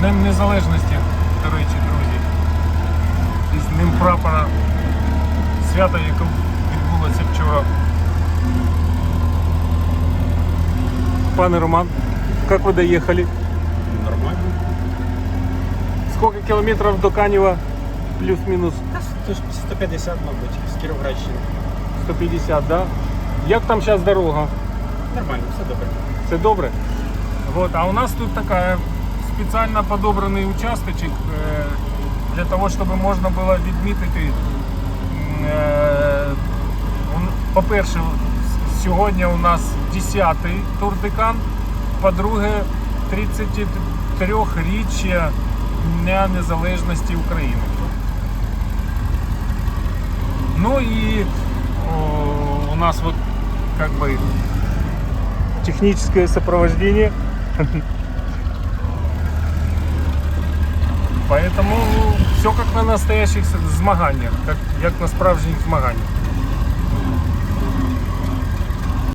Днем Незалежності, до речі, друзі. І з Днем прапора свято, яке відбулося вчора. Пане Роман, як ви доїхали? Нормально. Сколько кілометрів до Канева? Плюс-мінус 150, мабуть, з Кіровоградщини. 150, да? Як там зараз дорога? Нормально, все добре. Все добре? Вот, а у нас тут такая спеціально подобраний участочок е, для того, щоб можна було відмітити. е, По-перше, сьогодні у нас 10-й тур Декан, по-друге, 33-річчя Дня Незалежності України. Ну и у нас вот как бы техническое сопровождение. Поэтому все как на настоящих змаганнях, как, як на справжніх змаганнях.